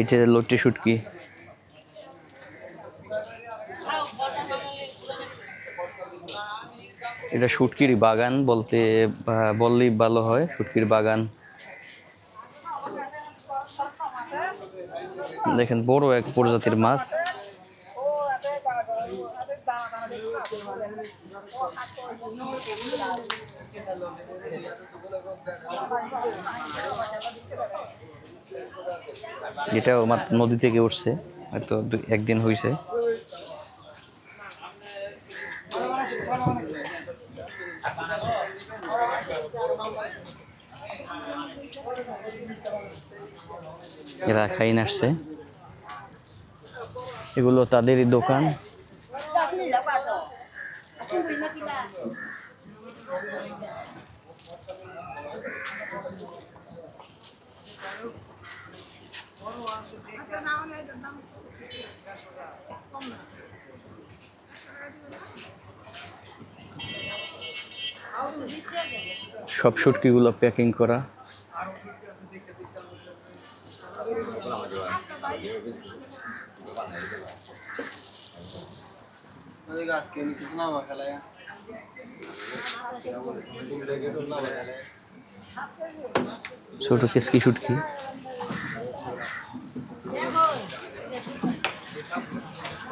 এটা লট্টি শুটকি এটা শুটকির বাগান বলতে বললেই ভালো হয় শুটকির বাগান। দেখেন, বড় এক প্রজাতির মাছ। এটাও নদী থেকে উঠছে হয়তো একদিন হয়েছে এরা খাইন আসছে। এগুলো তাদেরই দোকান। সব শুটকিগুলো প্যাকিং করা। ছোট কেসকি শুটকি।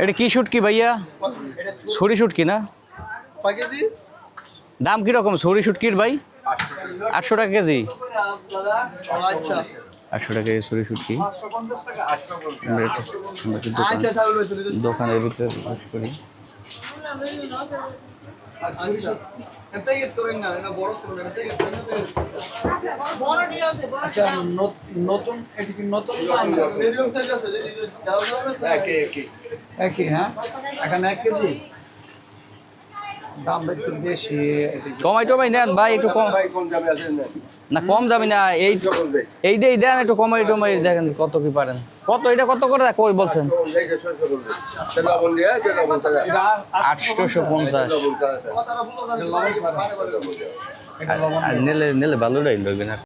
এটা কি শুটকি ভাইয়া? ছড়ি শুটকি না? দাম কীরকম ছড়ি শুটকির ভাই? আটশো টাকা কেজি। আটশো টাকা কেজি ছড়ি শুটকি দোকানের ভিতরে করি। আচ্ছা। এটাই করেন না এটা বড় ছিল না প্যাকেট আচ্ছা নতুন এটি কি নতুন মিডিয়াম সাইজ আছে একই হ্যাঁ? এখানে এক কেজি? দাম একটু বেশি টমেটো ভাই নেন ভাই একটু কম। না। কম দামি না এই এইটাই দেন একটু কমাই টমাই দেখেন কত কি পারেন। কত এটা কত করে কই বলছেন? আটশোশো পঞ্চাশ নেলে নেলে ভালো না